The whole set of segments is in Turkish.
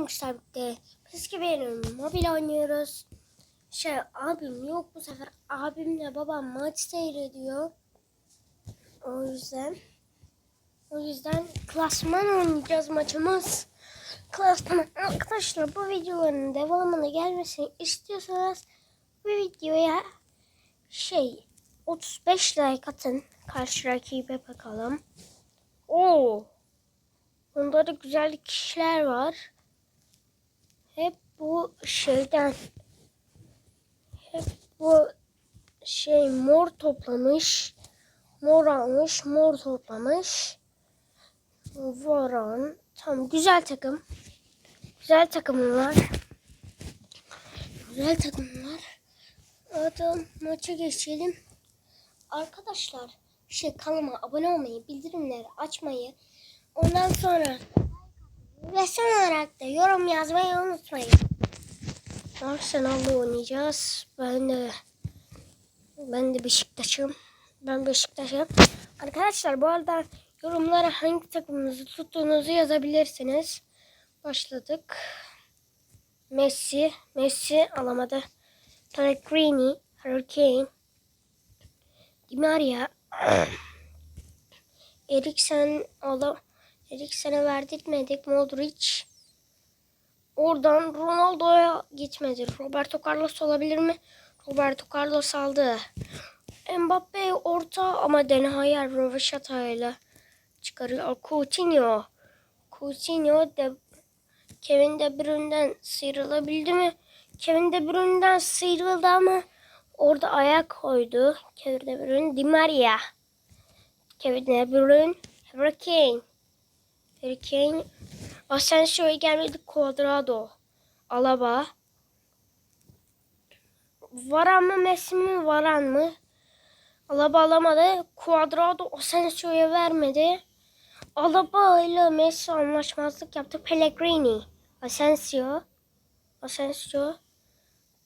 arkadaşlar birlikte eski benim mobil oynuyoruz. Şey abim yok bu sefer. Abimle babam maç seyrediyor. O yüzden o yüzden klasman oynayacağız maçımız. Klasman arkadaşlar bu videoların devamını gelmesini istiyorsanız bu videoya şey 35 like atın. Karşı rakibe bakalım. Oo. Bunda da güzel kişiler var. Hep bu şeyden hep bu şey mor toplamış. Mor almış, mor toplamış. Varan. Tamam güzel takım. Güzel takımlar. Güzel takımlar. Hadi maça geçelim. Arkadaşlar şey kanalıma abone olmayı, bildirimleri açmayı, ondan sonra son olarak da yorum yazmayı unutmayın. Arsenal'la oynayacağız. Ben de ben de Beşiktaş'ım. Ben Beşiktaş'ım. Arkadaşlar bu arada yorumlara hangi takımınızı tuttuğunuzu yazabilirsiniz. Başladık. Messi, Messi alamadı. Pellegrini, Hurricane, Di Maria, Eriksen ala Eriksen'e verdirtmedik. Modric. Oradan Ronaldo'ya gitmedi. Roberto Carlos olabilir mi? Roberto Carlos aldı. Mbappe orta ama Den Hayer Röveşata ile çıkarıyor. Coutinho. Coutinho de Kevin De Bruyne'den sıyrılabildi mi? Kevin De Bruyne'den sıyrıldı ama orada ayak koydu. Kevin De Bruyne, Di Maria. Kevin De Bruyne, Harry Kane. Harry Kane, Asensio'ya gelmedi. Cuadrado, Alaba. Varan mı Messi mi? Varan mı? Alaba alamadı. Cuadrado Asensio'ya vermedi. Alaba ile Messi anlaşmazlık yaptı. Pellegrini, Asensio. Asensio.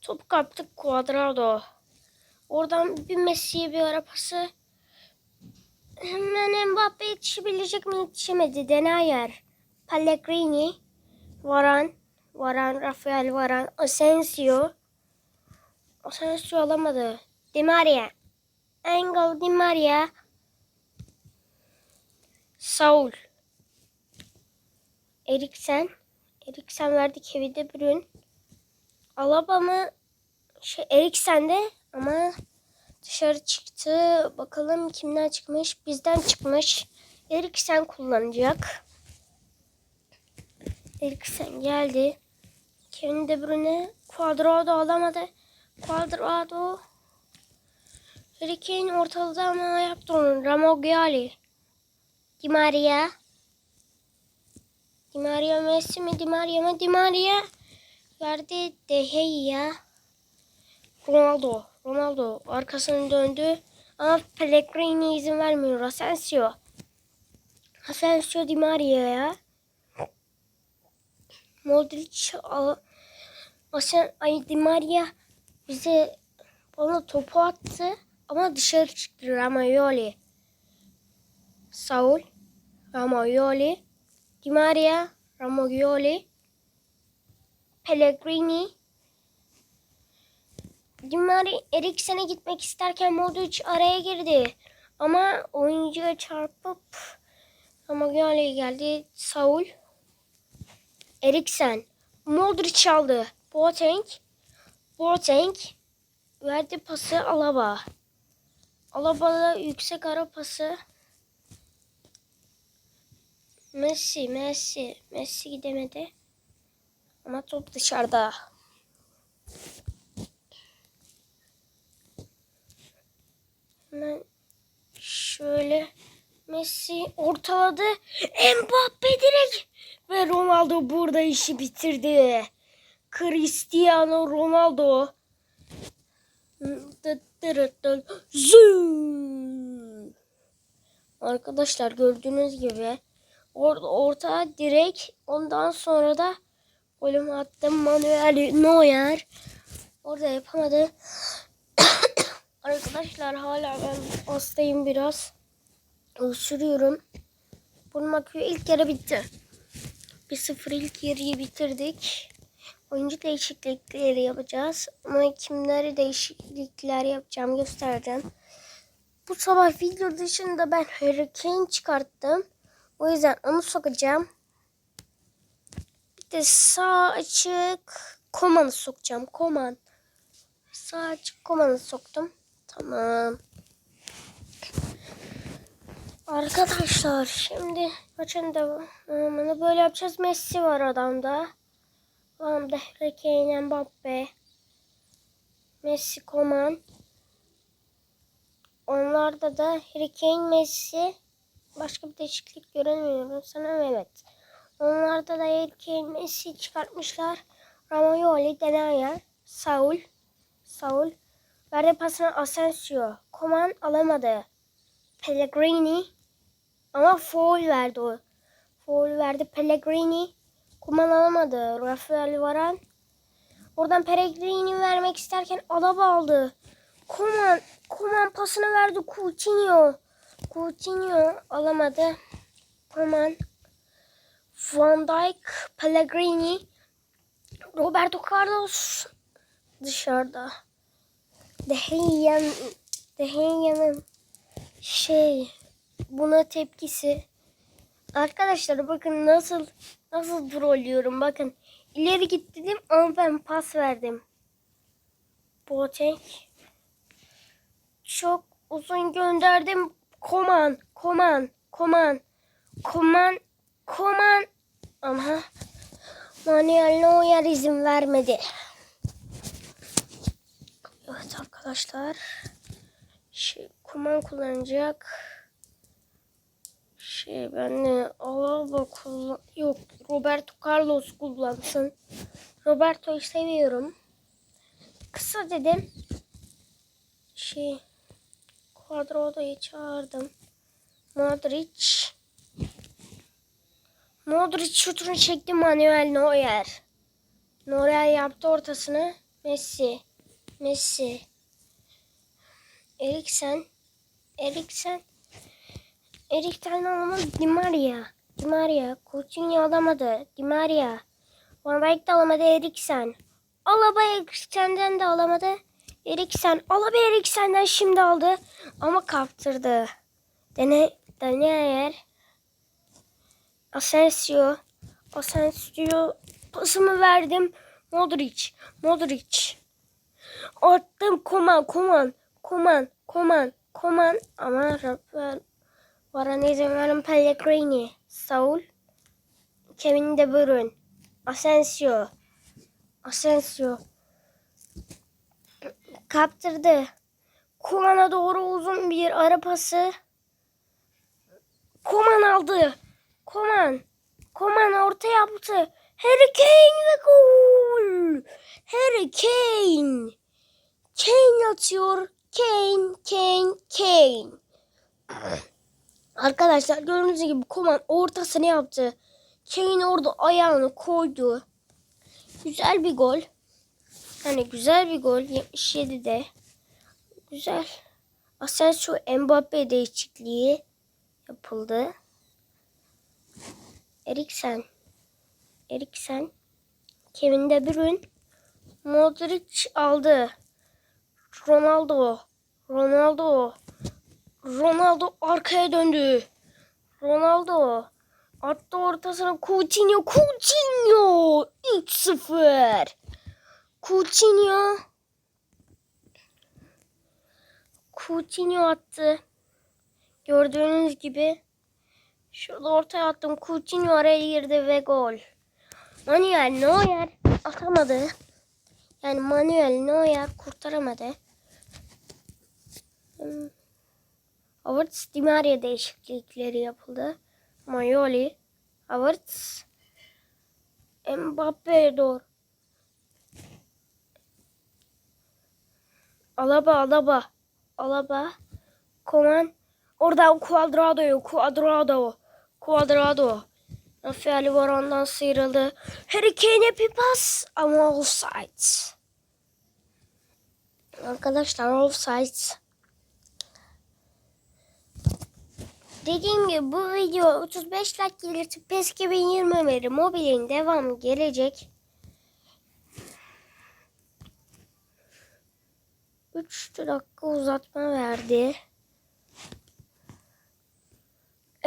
Top kaptı Cuadrado. Oradan bir Messi'ye bir ara pası. Hemen Mbappe yetişebilecek mi? Yetişemedi. Denayer. Pellegrini. Varan. Varan. Rafael Varan. Asensio. Asensio alamadı. Di Maria. Engel Di Maria. Saul. Eriksen. Eriksen verdi Kevin De Bruyne. Alaba mı? Şey, Eriksen de ama dışarı çıktı. Bakalım kimden çıkmış? Bizden çıkmış. Eriksen kullanacak. Eriksen geldi. Kevin De Bruyne Cuadrado alamadı. Cuadrado Harry Kane ortalığı ama yaptı onu. Ramogiali. Di Maria. Di Maria Messi mi? Di Maria mı? Di Maria verdi De Gea. Ronaldo. Ronaldo arkasını döndü. Ama Pellegrini izin vermiyor. Asensio. Asensio Di Maria'ya. Modric al. Asen ay Di Maria bize bana topu attı ama dışarı çıktı Ramagnoli. Saul, Ramagnoli, Di Maria, Ramagnoli, Pellegrini, Di Maria Eriksen'e gitmek isterken Modric araya girdi. Ama oyuncuya çarpıp Ramagnoli geldi. Saul, Eriksen, Modric aldı. Boateng, Boateng verdi pası Alaba. Alaba'da yüksek ara pası. Messi, Messi, Messi gidemedi. Ama top dışarıda. Hemen şöyle Messi ortaladı. Mbappe direkt ve Ronaldo burada işi bitirdi. Cristiano Ronaldo. Arkadaşlar gördüğünüz gibi orada orta direkt ondan sonra da golümü attım Manuel Neuer. Orada yapamadı. Arkadaşlar hala ben hastayım biraz. Öksürüyorum. Burnum akıyor. İlk yarı bitti. 1-0 ilk yarıyı bitirdik. Oyuncu değişiklikleri yapacağız. Ama kimleri değişiklikler yapacağım göstereceğim. Bu sabah video dışında ben Harry Kane çıkarttım. O yüzden onu sokacağım. Bir de sağ açık Koman'ı sokacağım. Koman. Sağ açık Koman'ı soktum. Tamam. Arkadaşlar şimdi maçın devamını böyle yapacağız. Messi var adamda. Adamda Harry Kane, Mbappe. Messi, Koman. Onlarda da Harry Kane, Messi. Başka bir değişiklik göremiyorum. Sanırım evet. Onlarda da Harry Kane, Messi çıkartmışlar. Ramayoli, Denayer, Saul. Saul. Verdi pasını Asensio. Koman alamadı. Pellegrini. Ama foul verdi o. Foul verdi Pellegrini. Kuman alamadı. Rafael Varan. Oradan Pellegrini vermek isterken Alaba aldı. Kuman, Kuman pasını verdi Coutinho. Coutinho alamadı. Kuman. Van Dijk, Pellegrini. Roberto Carlos dışarıda. De Gea, De Gea'nın şey buna tepkisi. Arkadaşlar bakın nasıl nasıl trollüyorum bakın. ileri git dedim ama ben pas verdim. Boateng. Çok uzun gönderdim. Koman, Koman, Koman, Koman, Koman. Ama Manuel Neuer izin vermedi. Evet arkadaşlar. Şey, Koman kullanacak. Şey ben de Alaba kullan... Yok Roberto Carlos kullansın. Roberto'yu seviyorum. Kısa dedim. Şey Quadrado'yu çağırdım. Modric. Modric şutunu çekti Manuel Neuer. Neuer yaptı ortasını. Messi. Messi. Eriksen. Eriksen. Eriksen alamadı. Di Maria. Di Maria. Coutinho alamadı. Di Maria. Van Dijk de alamadı. Eriksen. Alaba Eriksen'den de alamadı. Eriksen. Alaba Eriksen'den şimdi aldı. Ama kaptırdı. Dene, Daniel. Asensio. Asensio. Pasımı verdim. Modric. Modric. Attım Koman. Koman. Koman. Koman. Koman. Ama Rafael Varane izin verin Pellegrini. Saul. Kevin De Bruyne. Asensio. Asensio. Kaptırdı. Kuman'a doğru uzun bir ara pası. Koman aldı. Koman. Koman orta yaptı. Harry Kane ve gol. Harry Kane. Kane atıyor. Kane, Kane, Kane. Arkadaşlar gördüğünüz gibi Koman ortasını yaptı. Kane orada ayağını koydu. Güzel bir gol. Hani güzel bir gol 77'de. Güzel. Asensio Mbappe değişikliği yapıldı. Eriksen. Eriksen. Kevin De Bruyne. Modric aldı. Ronaldo. Ronaldo. Ronaldo arkaya döndü. Ronaldo. Attı ortasına Coutinho. Coutinho. 3-0. Coutinho. Coutinho attı. Gördüğünüz gibi. Şurada ortaya attım. Coutinho araya girdi ve gol. Manuel Neuer atamadı. Yani Manuel Neuer kurtaramadı. Hmm. Havertz Di Maria değişiklikleri yapıldı. Mayoli, Havertz, Mbappe doğru. Alaba, Alaba, Alaba, Koman. Oradan Cuadrado'yu, Cuadrado, Cuadrado. Rafael Varan'dan sıyrıldı. Harry Kane'e bir pas ama offside. Arkadaşlar offside. Dediğim gibi bu video 35 like gelirse PES 2020 veri mobilin devamı gelecek. 3 dakika uzatma verdi.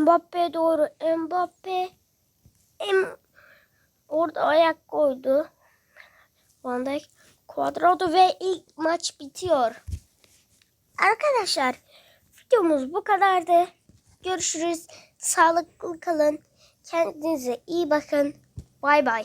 Mbappe doğru. Mbappe em orada ayak koydu. Van Dijk Cuadrado ve ilk maç bitiyor. Arkadaşlar videomuz bu kadardı. Görüşürüz. Sağlıklı kalın. Kendinize iyi bakın. Bay bay.